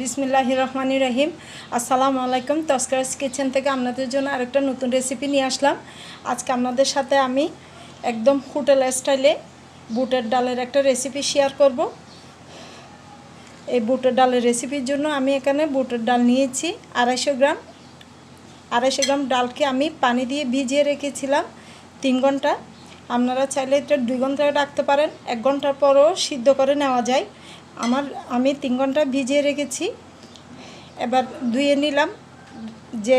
বিসমিল্লাহ রহমান রহিম আসসালামু আলাইকুম তস্করাস কিচেন থেকে আপনাদের জন্য আরেকটা নতুন রেসিপি নিয়ে আসলাম। আজকে আপনাদের সাথে আমি একদম হোটেল স্টাইলে বুটের ডালের একটা রেসিপি শেয়ার করব। এই বুটের ডালের রেসিপির জন্য আমি এখানে বুটের ডাল নিয়েছি আড়াইশো গ্রাম। আড়াইশো গ্রাম ডালকে আমি পানি দিয়ে ভিজিয়ে রেখেছিলাম তিন ঘণ্টা। আপনারা চাইলে এটা দুই ঘণ্টা রাখতে পারেন। এক ঘণ্টার পরও সিদ্ধ করে নেওয়া যায়। আমার, আমি তিন ঘণ্টা ভিজিয়ে রেখেছি। এবার ধুয়ে নিলাম। যে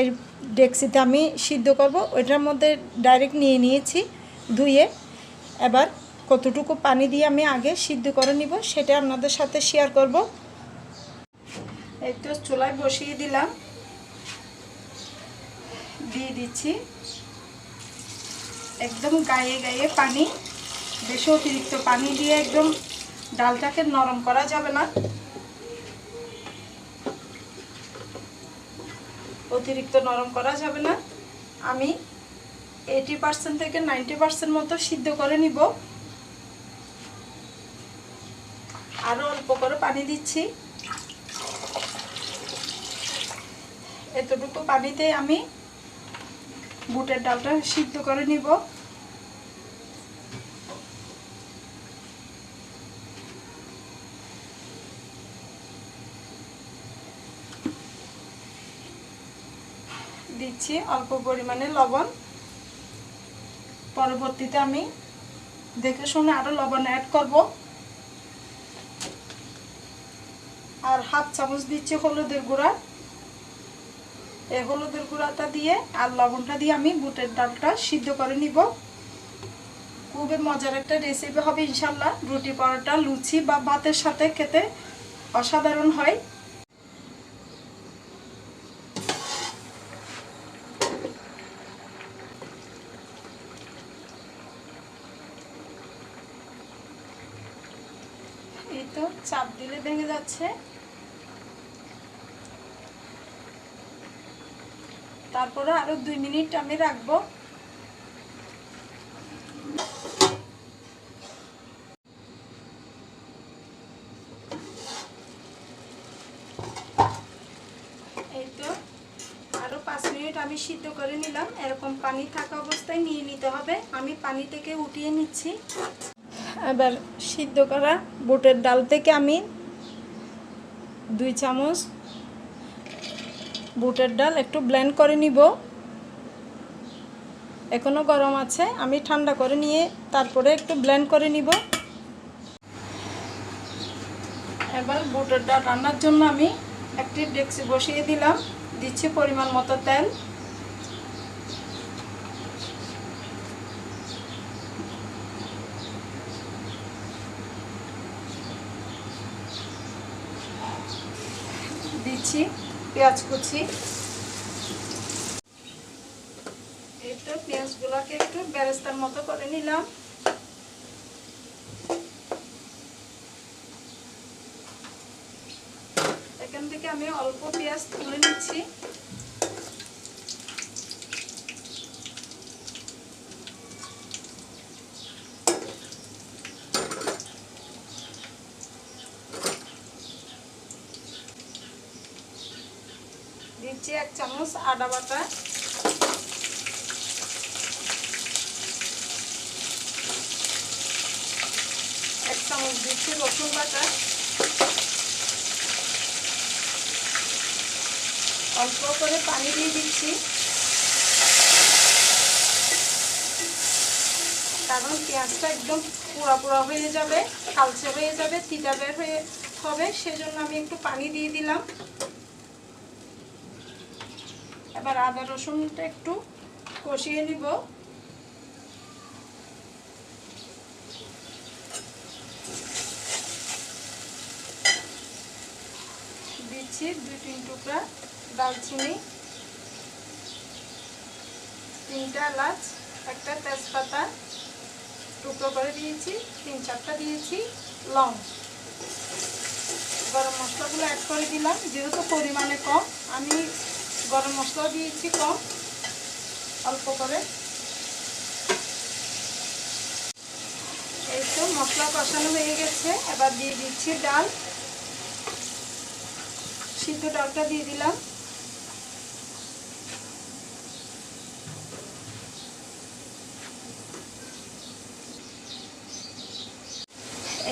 ডেক্সিতে আমি সিদ্ধ করব, ওইটার মধ্যে ডাইরেক্ট নিয়ে নিয়েছি ধুয়ে। এবার কতটুকু পানি দিয়ে আমি আগে সিদ্ধ করে নিব, সেটা আপনাদের সাথে শেয়ার করব। একটু চুলায় বসিয়ে দিলাম। দিয়ে দিচ্ছি। একদম গায়ে গায়ে পানি, বেশি অতিরিক্ত পানি দিয়ে একদম ডালটাকে নরম করা যাবে না। অতিরিক্ত নরম করা যাবে না। আমি এইটি পার্সেন্ট থেকে নাইনটি পার্সেন্ট মতো সিদ্ধ করে নিব। আরও অল্প করে পানি দিচ্ছি। এতটুকু পানিতে আমি বুটের ডালটা সিদ্ধ করে নিব। দিচ্ছি অল্প পরিমাণে লবণ। পরবর্তীতে আমি দেখে শুনে আরও লবণ অ্যাড করব। আর হাফ চামচ দিচ্ছি হলুদের গুঁড়া। এই হলুদের গুঁড়াটা দিয়ে আর লবণটা দিয়ে আমি বুটের ডালটা সিদ্ধ করে নিব। খুবই মজার একটা রেসিপি হবে ইনশাল্লাহ। রুটি পরোটা, লুচি বা ভাতের সাথে খেতে অসাধারণ হয়। তো চাপ দিলে ভেঙে যাচ্ছে। তারপরে আরও দুই মিনিট আমি রাখব। এই তো আরও পাঁচ মিনিট আমি সিদ্ধ করে নিলাম। এরকম পানি থাকা অবস্থায় নিয়ে নিতে হবে। আমি পানি থেকে উঠিয়ে নিচ্ছি। এবার সিদ্ধ করা বুটের ডাল থেকে আমি দুই চামচ বুটের ডাল একটু ব্লেন্ড করে নিব। এখনও গরম আছে, আমি ঠান্ডা করে নিয়ে তারপরে একটু ব্লেন্ড করে নিব। এবার বুটের ডাল রান্নার জন্য আমি একটি ডেক্সি বসিয়ে দিলাম, দিচ্ছি পরিমাণ মতো তেল। দিচ্ছি পেঁয়াজ কুচি। তো পেঁয়াজগুলোকে একটু ব্যারেস্তার মতো করে নিলাম। এখান থেকে আমি অল্প পেঁয়াজ তুলে নিচ্ছি। দিচ্ছি এক চামচ আদা বাটা। এক চামচ দিচ্ছি রসুন বাটা। অল্প করে পানি দিয়ে দিচ্ছি। কারণ পেঁয়াজটা একদম পোড়া পোড়া হয়ে যাবে, কালচে হয়ে যাবে, তিতা বের হয়ে হবে, সেজন্য আমি একটু পানি দিয়ে দিলাম। এবার আদা রসুনটা একটু কষিয়ে নিব। দিচ্ছি দুই তিন টুকরা দালচিনি তিনটা এলাচ, একটা তেজপাতা, টুকরো করে দিয়েছি, তিন চারটা দিয়েছি, লং। গরম মশলাগুলো অ্যাড করে দিলাম, যেহেতু পরিমাণে কম, আমি গরম মশলা দিয়েছি কম, অল্প করে। এই তো মশলা কষানো হয়ে গেছে, এবার দিয়ে দিচ্ছি ডাল। সিদ্ধ ডালটা দিয়ে দিলাম।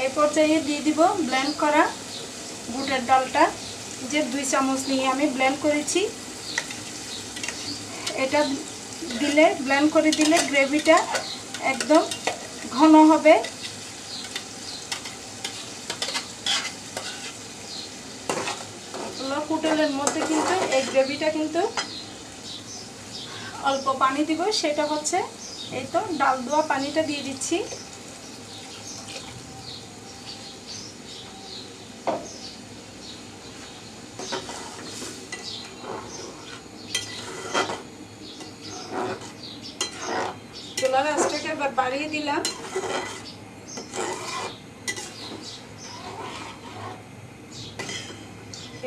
এই পর্যায়ে দিয়ে দিব ব্লেন্ড করা বুটের ডালটা। যে দুই চামচ নিয়ে আমি ব্লেন্ড করেছি এটা দিলে ব্লেন্ড করে দিলে গ্রেভিটা একদম ঘন হবে। হোটেলের মধ্যে কিন্তু এই গ্রেভিটা কিন্তু অল্প পানি দিব, সেটা হচ্ছে এই তো ডাল দেওয়া পানিটা দিয়ে দিচ্ছি। এবার বাড়িয়ে দিলাম।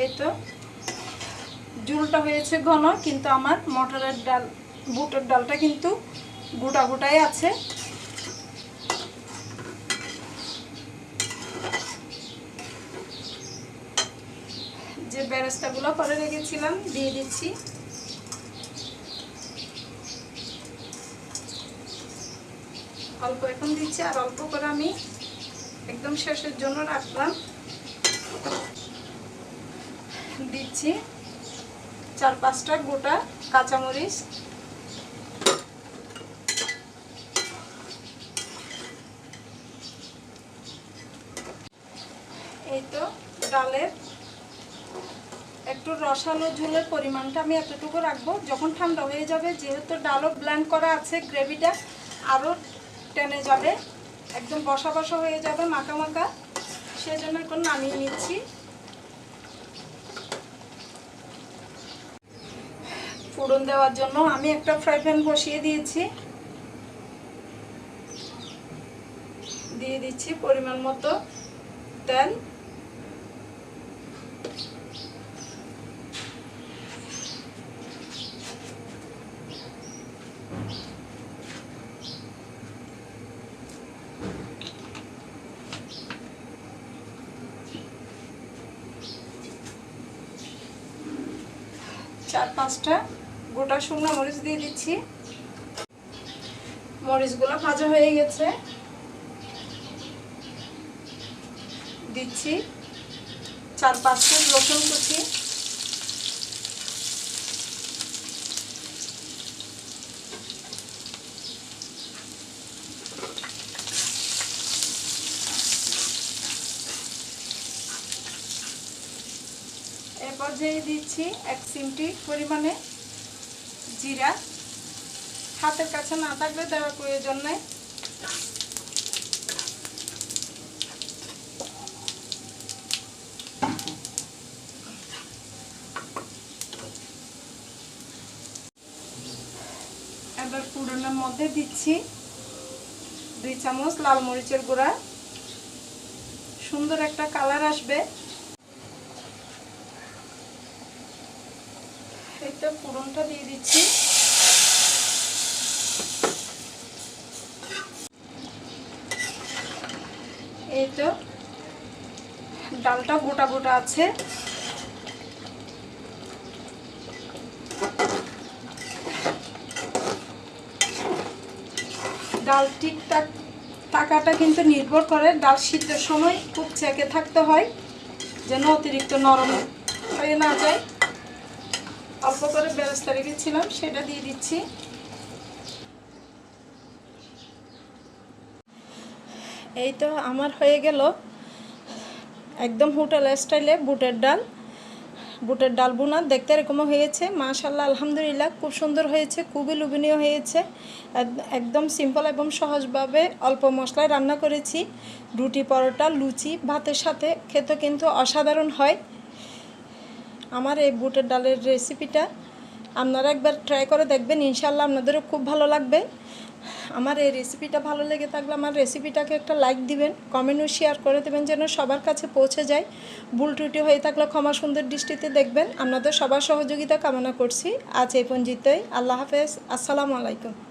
এই তো। জুলটা হয়েছে ঘন, কিন্তু আমার মটরের ডাল, বুটের ডালটা কিন্তু গোটা গোটাই আছে। যে বেরেস্তাগুলো করে রেখেছিলাম, দিয়ে দিচ্ছি। অল্প এখন দিচ্ছি আর অল্প করে আমি একদম শেষের জন্য রাখলাম। দিচ্ছি চার পাঁচটা গোটা কাঁচামরিচ। এই তো ডালের একটু রসালো ঝোলের পরিমাণটা আমি এতটুকু রাখব। যখন ঠান্ডা হয়ে যাবে, যেহেতু ডালও ব্ল্যান্ড করা আছে গ্রেভিটা আরও টেনে যাবে, একদম বসা বসা হয়ে যাবে মাখা মাখা। সেজন্য একটু নামিয়ে নিচ্ছি। ফোড়ন দেওয়ার জন্য আমি একটা ফ্রাই প্যান বসিয়ে দিয়েছি। দিয়ে দিচ্ছি পরিমাণ মতো তেল। চার, পাঁচটা। গোটা শুকনো মরিচ দিয়ে দিচ্ছি। মরিচগুলো ভাজা হয়ে গেছে। দিচ্ছি। চার, পাঁচটা রসুন কুচি। এরপর যেয়ে দিচ্ছি এক চিমটি পরিমাণে জিরা। হাতের কাছে না থাকলে দেওয়ার প্রয়োজন নেই। এবার পুরনের মধ্যে দিচ্ছি দুই চামচ লাল মরিচের গুঁড়া। সুন্দর একটা কালার আসবে। পুরনটা দিয়ে দিচ্ছি। এই তো, ডালটা গোটা গোটা আছে। ডাল ঠিকঠাক টাকাটা কিন্তু নির্ভর করে, ডাল সিদ্ধের সময় খুব চেকে থাকতে হয়, যেন অতিরিক্ত নরম হয়ে না যায়। অল্প করে বেরেস্তা রেখেছিলাম, সেটা দিয়ে দিচ্ছি। এই তো আমার হয়ে গেল একদম হোটেল স্টাইলে বুটের ডাল। বুটের ডাল বোনা, দেখতে এরকমও হয়েছে মাশাল্লাহ আলহামদুলিল্লাহ, খুব সুন্দর হয়েছে, খুবই লোভনীয় হয়েছে। এক- একদম সিম্পল এবং সহজভাবে অল্প মশলায় রান্না করেছি। রুটি, পরোটা, লুচি, ভাতের সাথে, খেতে কিন্তু অসাধারণ হয়। আমার এই বুটের ডালের রেসিপিটা আপনারা একবার ট্রাই করে দেখবেন ইনশাল্লাহ আপনাদেরও খুব ভালো লাগবে। আমার এই রেসিপিটা ভালো লেগে থাকলে আমার রেসিপিটাকে একটা লাইক দিবেন কমেন্ট ও শেয়ার করে দেবেন যেন সবার কাছে পৌঁছে যায়। ভুল ত্রুটি হয়ে থাকলে ক্ষমা সুন্দর দৃষ্টিতে দেখবেন। আপনাদের সবার সহযোগিতা কামনা করছি। আজ এই পঞ্জিতই আল্লাহ হাফেজ। আসসালামু আলাইকুম।